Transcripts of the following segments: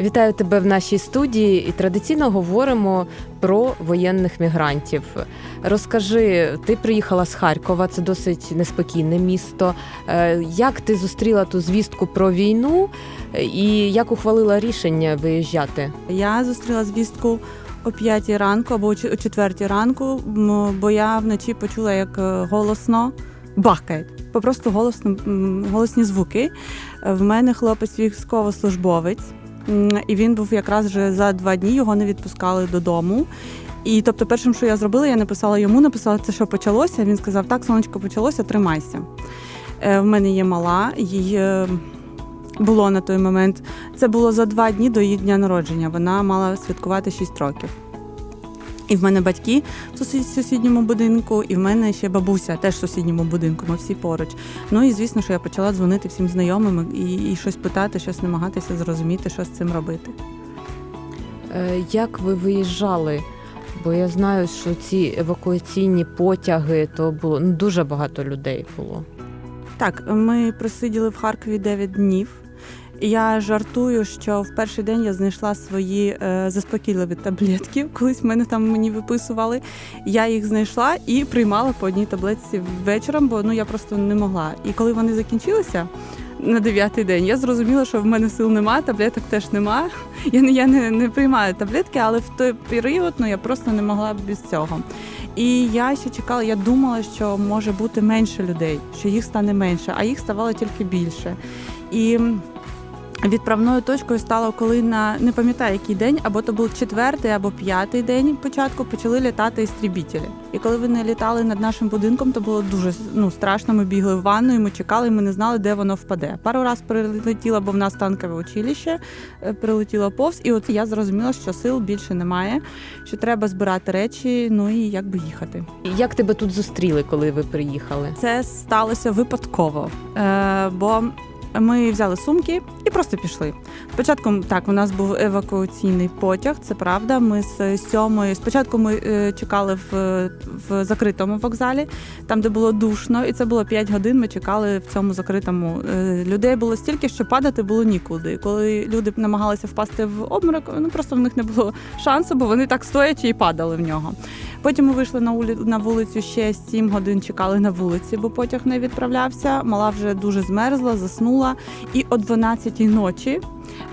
Вітаю тебе в нашій студії і традиційно говоримо про воєнних мігрантів. Розкажи, ти приїхала з Харкова, це досить неспокійне місто. Е, Як ти зустріла ту звістку про війну е, і як ухвалила рішення виїжджати? Я зустріла звістку о 5 ранку або о 4 ранку, бо я вночі почула, як е, голосно бахкають. Попросту голосно, голосні звуки. В мене хлопець військовослужбовець, і він був якраз вже за два дні, його не відпускали додому. І тобто, першим, що я зробила, я написала йому, написала це, що почалося. Він сказав: Так, сонечко, почалося, тримайся. Е, В мене є мала, їй е, було на той момент це було за два дні до її дня народження. Вона мала святкувати 6 років. І в мене батьки в сусідньому будинку, і в мене ще бабуся теж в сусідньому будинку. Ми всі поруч. Ну і звісно, що я почала дзвонити всім знайомим і, і щось питати, щось намагатися зрозуміти, що з цим робити. Е, Як ви виїжджали? Бо я знаю, що ці евакуаційні потяги то було ну, дуже багато людей було. Так, ми просиділи в Харкові 9 днів. Я жартую, що в перший день я знайшла свої е, заспокійливі таблетки. Колись мене там мені виписували. Я їх знайшла і приймала по одній таблетці вечором, бо ну я просто не могла. І коли вони закінчилися на дев'ятий день, я зрозуміла, що в мене сил немає, таблеток теж немає. Я не я не, не приймаю таблетки, але в той період ну я просто не могла без цього. І я ще чекала, я думала, що може бути менше людей, що їх стане менше, а їх ставало тільки більше. І відправною точкою стало, коли на не пам'ятаю який день, або то був четвертий, або п'ятий день початку почали літати істрібітелі. І коли вони літали над нашим будинком, то було дуже ну, страшно. Ми бігли в ванну, і ми чекали, і ми не знали, де воно впаде. Пару раз прилетіла, бо в нас танкове училище е, прилетіло повз, і от я зрозуміла, що сил більше немає, що треба збирати речі, ну і якби їхати. Як тебе тут зустріли, коли ви приїхали? Це сталося випадково, е, бо ми взяли сумки і просто пішли. Спочатку так, у нас був евакуаційний потяг, це правда. Ми з сьомої. Спочатку ми е, чекали в, в закритому вокзалі, там де було душно, і це було 5 годин. Ми чекали в цьому закритому. Е, людей було стільки, що падати було нікуди. Коли люди намагалися впасти в обморок, ну просто в них не було шансу, бо вони так стоячи і падали в нього. Потім ми вийшли на улі... на вулицю ще 7 годин чекали на вулиці, бо потяг не відправлявся. Мала вже дуже змерзла, заснула. І о 12-й ночі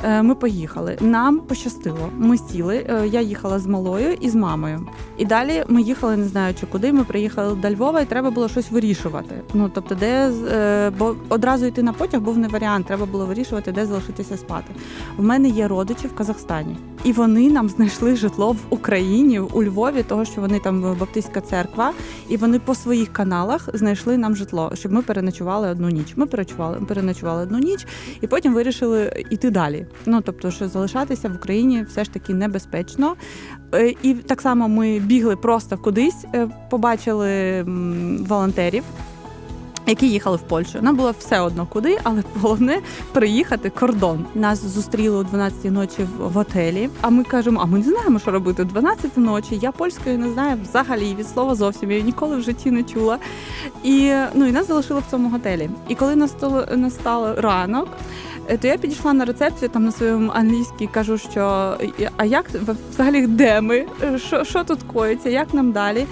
е, ми поїхали. Нам пощастило. Ми сіли. е, Я їхала з малою і з мамою. І далі ми їхали, не знаю чи куди. Ми приїхали до Львова, і треба було щось вирішувати. Ну тобто, де е, бо одразу йти на потяг був не варіант. Треба було вирішувати, де залишитися спати. В мене є родичі в Казахстані, і вони нам знайшли житло в Україні, у Львові, того що вони там е, Баптистська церква, і вони по своїх каналах знайшли нам житло, щоб ми переночували одну ніч. Ми переночували, переночували одну ніч, і потім вирішили йти далі. Ну тобто, що залишатися в Україні все ж таки небезпечно. Е, І так само ми бігли просто кудись, е, побачили волонтерів. Які їхали в Польщу. Нам було все одно куди, але головне приїхати кордон. Нас зустріли о 12 ночі в, готелі. А ми кажемо, а ми не знаємо, що робити о 12 ночі. Я польської не знаю взагалі від слова зовсім. Я ніколи в житті не чула. І ну і нас залишили в цьому готелі. І коли настало настало ранок. Е, То я підійшла на рецепцію там на своєму англійській, кажу, що а як взагалі де ми? Е, Що, що тут коїться? Як нам далі?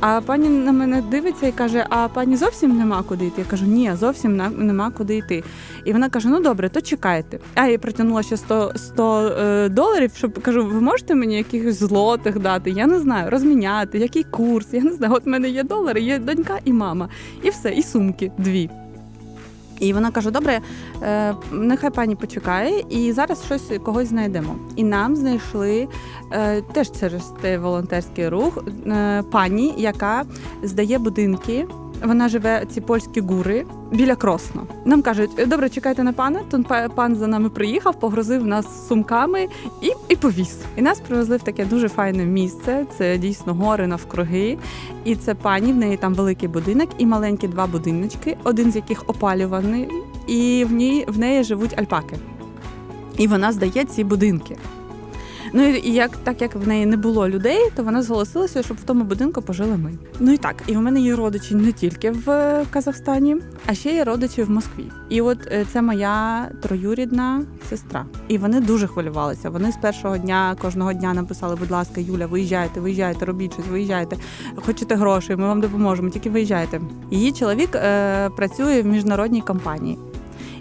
А пані на мене дивиться і каже: А пані зовсім нема куди йти? Я кажу, ні, зовсім нема куди йти. І вона каже: Ну добре, то чекайте. А я їй протягнула ще 100, 100 е, доларів, щоб кажу, ви можете мені якихось злотих дати? Я не знаю, розміняти, який курс, я не знаю. От в мене є долари, є донька і мама. І все, і сумки дві. І вона каже: Добре, е, нехай пані почекає, і зараз щось когось знайдемо. І нам знайшли е, теж через цей волонтерський рух е, пані, яка здає будинки. Вона живе ці польські гури біля Кросно. Нам кажуть, добре, чекайте на пана. Тут пан за нами приїхав, погрузив нас сумками і, і повіз. І нас привезли в таке дуже файне місце. Це дійсно гори навкруги. І це пані, в неї там великий будинок і маленькі два будиночки, один з яких опалюваний, і в ній в неї живуть альпаки. І вона здає ці будинки. Ну і як так як в неї не було людей, то вона зголосилася, щоб в тому будинку пожили ми. Ну і так, і в мене є родичі не тільки в е, Казахстані, а ще є родичі в Москві. І от е, це моя троюрідна сестра. І вони дуже хвилювалися. Вони з першого дня кожного дня написали, будь ласка, Юля, виїжджайте, виїжджайте, робіть щось, виїжджайте. Хочете грошей, ми вам допоможемо, тільки виїжджайте. Її чоловік е, працює в міжнародній компанії.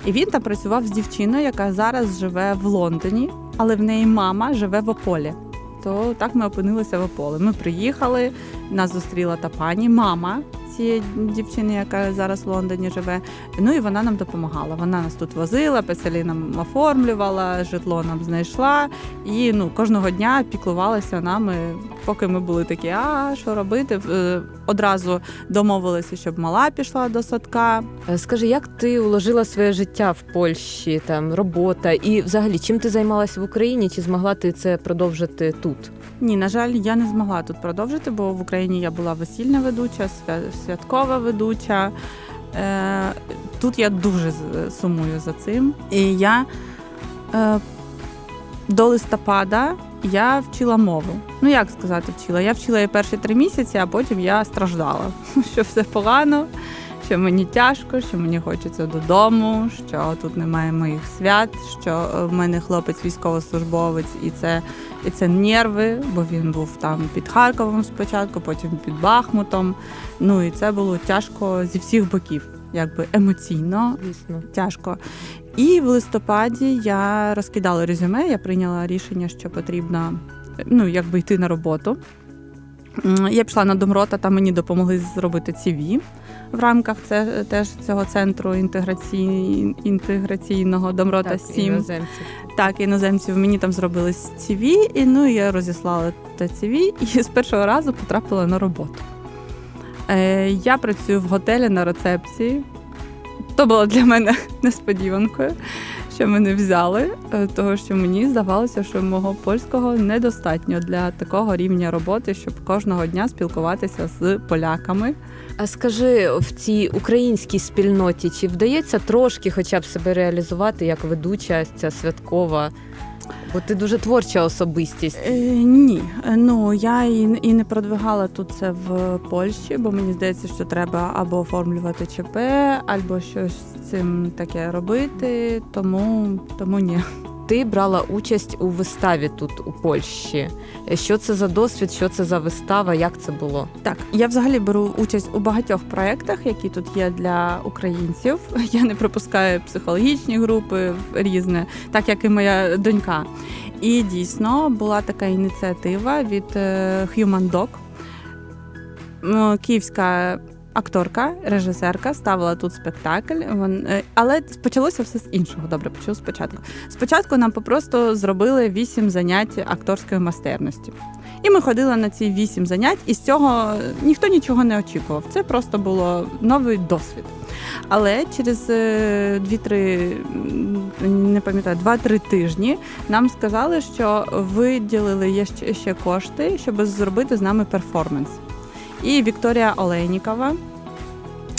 І він там працював з дівчиною, яка зараз живе в Лондоні, але в неї мама живе в Ополі. То так ми опинилися в Ополі. Ми приїхали, нас зустріла та пані, мама цієї дівчини, яка зараз в Лондоні живе. Ну і вона нам допомагала. Вона нас тут возила, песелі нам оформлювала, житло нам знайшла. І ну кожного дня піклувалася нами, поки ми були такі, а що робити? Е, Одразу домовилися, щоб мала пішла до садка. Е, Скажи, як ти уложила своє життя в Польщі, там робота, і взагалі чим ти займалася в Україні? Чи змогла ти це продовжити тут? Ні, на жаль, я не змогла тут продовжити, бо в Україні я була весільна ведуча, святкова ведуча. Е, тут я дуже сумую за цим. І я е, до листопада я вчила мову. Ну як сказати, вчила? Я вчила її перші три місяці, а потім я страждала, що все погано. Що мені тяжко, що мені хочеться додому, що тут немає моїх свят, що е, в мене хлопець військовослужбовець, і це і це нерви, бо він був там під Харковом спочатку, потім під Бахмутом. Ну і це було тяжко зі всіх боків, якби емоційно Звісно. тяжко. І в листопаді я розкидала резюме, я прийняла рішення, що потрібно ну, якби йти на роботу. Я пішла на Домрота, там мені допомогли зробити CV в рамках це, теж цього центру інтеграцій, інтеграційного Домрота Так, 7. іноземців. Так, іноземців мені там зробили CV, і ну я розіслала те CV і з першого разу потрапила на роботу. Е, я працюю в готелі на рецепції. То було для мене несподіванкою, що мене взяли, е, того що мені здавалося, що мого польського недостатньо для такого рівня роботи, щоб кожного дня спілкуватися з поляками. А скажи, в цій українській спільноті чи вдається трошки хоча б себе реалізувати як ведуча ця святкова? Бо ти дуже творча особистість. Е, ні, Е, ну я і, і не продвигала тут це в Польщі, бо мені здається, що треба або оформлювати ЧП, або щось з цим таке робити. Тому, тому ні. Ти брала участь у виставі тут у Польщі. Що це за досвід? Що це за вистава? Як це було? Так, я взагалі беру участь у багатьох проєктах, які тут є для українців. Я не пропускаю психологічні групи різне, так як і моя донька. І дійсно була така ініціатива від е, Human Dog. Київська акторка, режисерка ставила тут спектакль. Вон, е, але почалося все з іншого. Добре, почало спочатку. Спочатку нам попросту зробили вісім занять акторської майстерності. І ми ходили на ці вісім занять, і з цього ніхто нічого не очікував. Це просто було новий досвід. Але через е, дві-три, м, не пам'ятаю, два-три тижні нам сказали, що виділили ще кошти, щоб зробити з нами перформанс. І Вікторія Олейнікова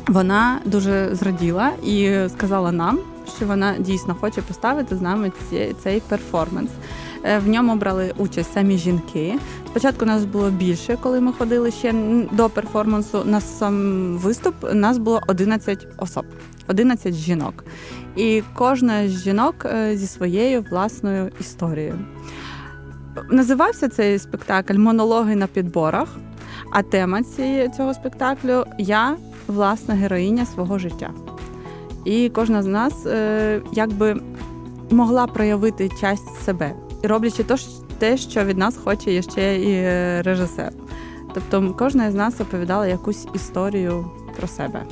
вона дуже зраділа і сказала нам, що вона дійсно хоче поставити з нами ці- цей перформанс. Е, В ньому брали участь самі жінки. Спочатку нас було більше, коли ми ходили ще до перформансу. На сам виступ нас було 11 особ, 11 жінок. І кожна з жінок е, зі своєю власною історією. Називався цей спектакль Монологи на підборах. А тема ці- цього спектаклю Я власна героїня свого життя. І кожна з нас е, якби могла проявити часть себе, роблячи то, те, що від нас хоче ще і е, режисер. Тобто кожна з нас оповідала якусь історію про себе.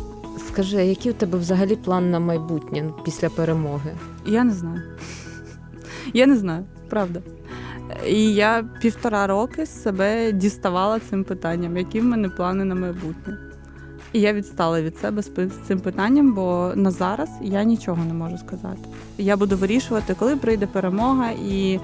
Скажи, який у тебе взагалі план на майбутнє після перемоги? Я не знаю. Я не знаю, правда. І я півтора роки себе діставала цим питанням, які в мене плани на майбутнє. І я відстала від себе з цим питанням, бо на зараз я нічого не можу сказати. Я буду вирішувати, коли прийде перемога, і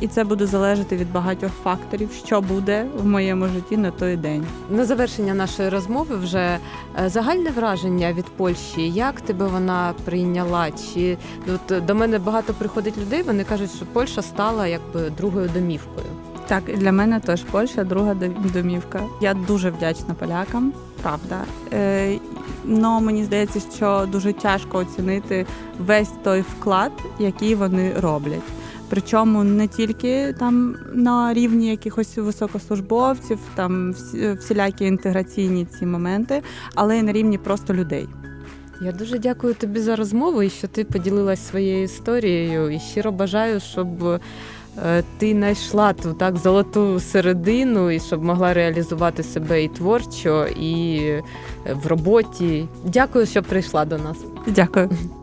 і це буде залежати від багатьох факторів, що буде в моєму житті на той день. На завершення нашої розмови вже е, загальне враження від Польщі. Як тебе вона прийняла? Чи от до мене багато приходить людей? Вони кажуть, що Польща стала якби другою домівкою. Так, і для мене теж Польща друга домівка. Я дуже вдячна полякам, правда. Е, но мені здається, що дуже тяжко оцінити весь той вклад, який вони роблять. Причому не тільки там на рівні якихось високослужбовців, там всілякі інтеграційні ці моменти, але й на рівні просто людей. Я дуже дякую тобі за розмову і що ти поділилась своєю історією. І щиро бажаю, щоб е, ти знайшла ту так золоту середину, і щоб могла реалізувати себе і творчо, і е, в роботі. Дякую, що прийшла до нас. Дякую.